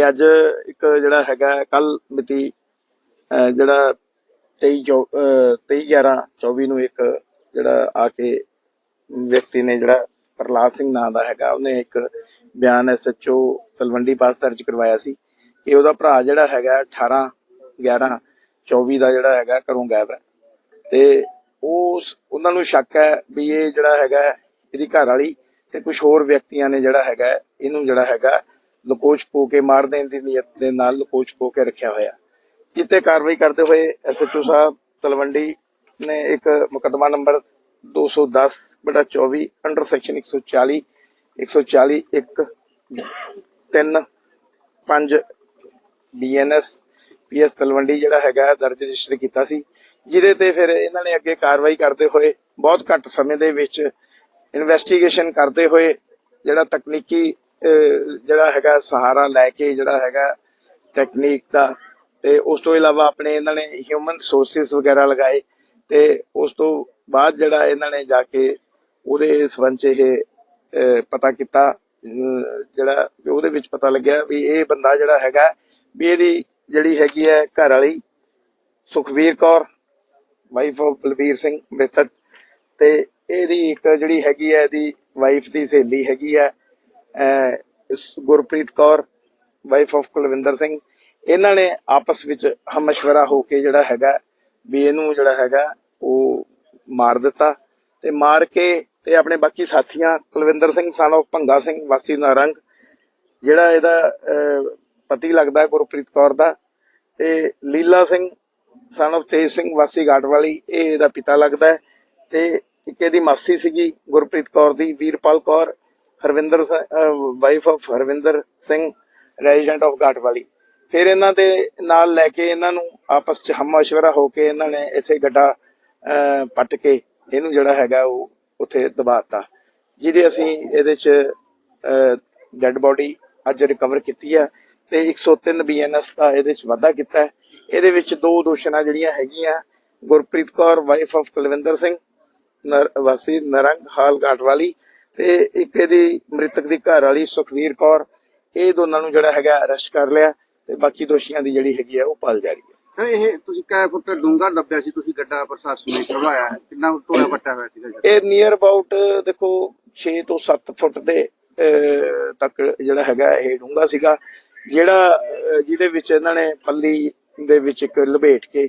ਤੇ ਅੱਜ ਇੱਕ ਜਿਹੜਾ ਹੈਗਾ ਕੱਲ ਮਿਤੀ ਜਿਹੜਾ 23 23 11 24 ਨੂੰ ਇੱਕ ਜਿਹੜਾ ਆ ਕੇ ਵਿਅਕਤੀ ਨੇ ਜਿਹੜਾ ਪ੍ਰਲਾਦ ਸਿੰਘ ਨਾਂ ਦਾ ਹੈਗਾ, ਉਹਨੇ ਇੱਕ ਬਿਆਨ ਐਸਐਚਓ ਤਲਵੰਡੀ ਪਾਸ ਦਰਜ ਕਰਵਾਇਆ ਸੀ ਕਿ ਉਹਦਾ ਭਰਾ ਜਿਹੜਾ ਹੈਗਾ 18 11 24 ਦਾ ਜਿਹੜਾ ਹੈਗਾ ਘਰੋਂ ਗਾਇਬ ਹੈ। ਤੇ ਉਸ, ਉਹਨਾਂ ਨੂੰ ਸ਼ੱਕ ਹੈ ਵੀ ਇਹ ਜਿਹੜਾ ਹੈਗਾ ਇਹਦੀ ਘਰ ਵਾਲੀ ਤੇ ਕੁਝ ਹੋਰ ਵਿਅਕਤੀਆਂ ਨੇ ਜਿਹੜਾ ਹੈਗਾ ਇਹਨੂੰ ਜਿਹੜਾ ਹੈਗਾ ਲਕੋਚ ਪੋ ਕੇ ਮਾਰ ਦੇਣ ਦੀ ਨੀਅਤ ਦੇ ਨਾਲ ਲਕੋਚ ਪੋ ਕੇ ਰੱਖਿਆ ਹੋਇਆ। ਜਿੱਤੇ ਕਾਰਵਾਈ ਕਰਦੇ ਹੋਏ ਐਸਐਚਓ ਸਾਹਿਬ ਤਲਵੰਡੀ ਨੇ ਇੱਕ ਮੁਕੱਦਮਾ ਨੰਬਰ 210 ਬਟਾ 24 under section 140 140 1 3 5 BNS PS Talwandi ਜਿਹੜਾ ਹੈਗਾ ਦਰਜ ਰਜਿਸਟਰ ਕੀਤਾ ਸੀ, ਜਿਹਦੇ ਤੇ ਫਿਰ ਇਹਨਾਂ ਨੇ ਅੱਗੇ ਕਾਰਵਾਈ ਕਰਦੇ ਹੋਏ ਬਹੁਤ ਘੱਟ ਸਮੇਂ ਦੇ ਵਿੱਚ ਇਨਵੈਸਟੀਗੇਸ਼ਨ ਕਰਦੇ ਹੋਏ ਜਿਹੜਾ ਤਕਨੀਕੀ ਜਿਹੜਾ ਹੈਗਾ ਸਹਾਰਾ ਲੈ ਕੇ ਜਿਹੜਾ ਹੈਗਾ ਟੈਕਨੀਕ ਦਾ ਤੇ ਉਸ ਤੋਂ ਇਲਾਵਾ ਆਪਣੇ ਇਹਨਾਂ ਨੇ ਹਿਊਮਨ ਰਿਸੋਰਸਸ ਵਗੈਰਾ ਲਗਾਏ ਤੇ ਉਸ ਤੋਂ ਬਾਅਦ ਜਿਹੜਾ ਇਹਨਾਂ ਨੇ ਜਾ ਕੇ ਉਹਦੇ ਸੰਬੰਧ ਚ ਇਹ ਅਹ, ਪਤਾ ਕੀਤਾ ਜਿਹੜਾ ਉਹਦੇ ਵਿੱਚ ਪਤਾ ਲੱਗਿਆ ਵੀ ਇਹ ਬੰਦਾ ਜਿਹੜਾ ਹੈਗਾ ਵੀ ਇਹਦੀ ਜਿਹੜੀ ਹੈਗੀ ਹੈ ਘਰ ਵਾਲੀ ਸੁਖਵੀਰ ਕੌਰ ਵਾਈਫ ਆਫ ਬਲਬੀਰ ਸਿੰਘ ਮ੍ਰਿਤਕ ਤੇ ਇਹਦੀ ਇੱਕ ਜਿਹੜੀ ਹੈਗੀ ਹੈ ਇਹਦੀ ਵਾਈਫ ਦੀ ਸਹੇਲੀ ਹੈਗੀ ਹੈ ਗੁਰਪ੍ਰੀਤ ਕੌਰ ਵਾਈਫ ਆਫ ਕੁਲਵਿੰਦਰ ਸਿੰਘ, ਇਹਨਾਂ ਨੇ ਆਪਸ ਵਿੱਚ ਹਮਸ਼ਵਰਾ ਹੋ ਕੇ ਜਿਹੜਾ ਹੈਗਾ, ਵੀ ਇਹਨੂੰ ਜਿਹੜਾ ਹੈਗਾ, ਉਹ ਮਾਰ ਦਿੱਤਾ ਤੇ ਮਾਰ ਕੇ ਤੇ ਆਪਣੇ ਬਾਕੀ ਸਾਥੀਆਂ, ਕੁਲਵਿੰਦਰ ਸਿੰਘ, son ਭੰਗਾ ਸਿੰਘ, ਵਾਸੀ ਨਾਰੰਗ ਜਿਹੜਾ ਇਹਦਾ ਪਤੀ ਲੱਗਦਾ ਗੁਰਪ੍ਰੀਤ ਕੌਰ ਦਾ ਤੇ ਲੀਲਾ ਸਿੰਘ ਸਨ of ਤੇਜ ਸਿੰਘ, ਵਾਸੀ ਘਾਟਵਾਲੀ, ਇਹ ਇਹਦਾ ਪਿਤਾ ਲੱਗਦਾ ਹੈ ਤੇ ਇੱਕ ਇਹਦੀ ਮਾਸੀ ਸੀਗੀ ਗੁਰਪ੍ਰੀਤ ਕੌਰ ਦੀ, Veerpal Kaur Harwinder wife of Harwinder Singh resident of Ghatwali ਫਿਰ ਇਹਨਾਂ ਦੇ ਨਾਲ ਲੈ ਕੇ ਇਹਨਾਂ ਨੂੰ ਆਪਸ ਚ ਹਮਸ਼ਵਰਾ ਹੋ ਕੇ ਇਹਨਾਂ ਨੇ ਇੱਥੇ ਗੱਡਾ ਪੱਟ ਕੇ ਇਹਨੂੰ ਜਿਹੜਾ ਹੈਗਾ ਉਹ ਉੱਥੇ ਦਬਾਤਾ। ਜਿਹਦੇ ਅਸੀਂ ਇਹਦੇ ਚ ਡੈੱਡ ਬੋਡੀ ਅੱਜ ਰਿਕਵਰ ਕੀਤੀ ਹੈ ਤੇ 103 ਬੀਐਨਐਸ ਦਾ ਇਹਦੇ ਚ ਵਾਧਾ ਕੀਤਾ। ਹੈ ਇਹਦੇ ਵਿੱਚ ਦੋ ਦੋਸ਼ਣਾ ਜਿਹੜੀਆਂ ਹੈਗੀਆਂ, ਗੁਰਪ੍ਰੀਤ ਕੌਰ ਵਾਈਫ ਆਫ ਕੁਲਵਿੰਦਰ ਸਿੰਘ, ਨਰ- ਵਾਸੀ ਨਰੰਗ ਹਾਲ ਘਾਟਵਾਲੀ ਤੇ ਇੱਕ ਇਹਦੀ ਮ੍ਰਿਤਕ ਦੀ ਘਰ ਵਾਲੀ ਸੁਖਵੀਰ ਕੌਰ ਇਹ ਦੋਨਾਂ ਨੂੰ ਜਿਹੜਾ ਹੈਗਾ ਅਰੈਸਟ ਕਰ ਲਿਆ ਤੇ ਬਾਕੀ ਦੋਸ਼ੀਆਂ ਦੀ ਜਿਹੜੀ ਹੈਗੀ ਆ ਉਹ ਪਾਲ ਜਾਰੀ ਹੈ ਇਹ ਤੁਸੀਂ ਕੈ ਫੁੱਟ ਡੂੰਘਾ ਦੱਬਿਆ ਸੀ ਤੁਸੀਂ ਗੱਡਾ ਪ੍ਰਸ਼ਾਸਨ ਨੇ ਕਰਵਾਇਆ ਕਿੰਨਾ ਟੋਇਆ ਪੱਟਾ ਹੋਇਆ ਸੀਗਾ? ਇਹ ਨੀਅਰ ਅਬਾਊਟ ਦੇਖੋ 6 ਤੋਂ 7 ਫੁੱਟ ਦੇ ਤੱਕ ਜਿਹੜਾ ਹੈਗਾ ਇਹ ਡੂੰਘਾ ਸੀਗਾ ਜਿਹੜਾ ਜਿਹਦੇ ਵਿੱਚ ਇਹਨਾਂ ਨੇ ਪੱਲੀ ਦੇ ਵਿੱਚ ਇੱਕ ਲਪੇਟ ਕੇ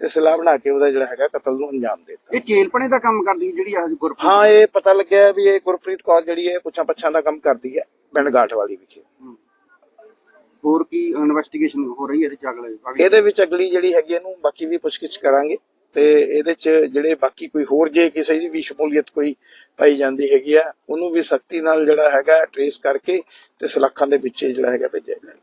ਤੇ ਸਲਾਹ ਬਣਾ ਕੇ ਉਹਦਾ ਜਿਹੜਾ ਹੈਗਾ ਕਤਲ ਨੂੰ ਅੰਜਾਮ ਦਿੱਤਾ। ਇਹ ਚੇਲਪਣੇ ਦਾ ਕੰਮ ਕਰਦੀ ਜਿਹੜੀ ਆਹ ਗੁਰਪ੍ਰੀਤ ਹਾਂ ਇਹ ਪਤਾ ਲੱਗਿਆ ਵੀ ਇਹ ਗੁਰਪ੍ਰੀਤ ਕੌਰ ਜਿਹੜੀ ਹੈ ਪੁੱਛਾਂ ਪੱਛਾਂ ਦਾ ਕੰਮ ਕਰਦੀ ਹੈ ਪਿੰਡ ਗਾਠਵਾਲੀ ਵਿਖੇ। ਹੋਰ ਕੀ ਇਨਵੈਸਟੀਗੇਸ਼ਨ ਹੋ ਰਹੀ ਹੈ ਇਹਦੇ ਚ ਅਗਲੇ ਇਹਦੇ ਵਿੱਚ ਅਗਲੀ ਜਿਹੜੀ ਹੈਗੀ ਇਹਨੂੰ ਬਾਕੀ ਵੀ ਪੁੱਛਗਿੱਛ ਕਰਾਂਗੇ ਤੇ ਇਹਦੇ ਚ ਜਿਹੜੇ ਬਾਕੀ ਕੋਈ ਹੋਰ ਜੇ ਕਿਸੇ ਦੀ ਵੀ ਸ਼ਮੂਲੀਅਤ ਕੋਈ ਪਾਈ ਜਾਂਦੀ ਹੈਗੀ ਆ ਉਹਨੂੰ ਵੀ ਸਖਤੀ ਨਾਲ ਜਿਹੜਾ ਹੈਗਾ ਟ੍ਰੇਸ ਕਰਕੇ ਤੇ ਸਲਾਖਾਂ ਦੇ ਪਿੱਛੇ ਜਿਹੜਾ ਹੈਗਾ ਭੇਜਿਆ ਜਾਏ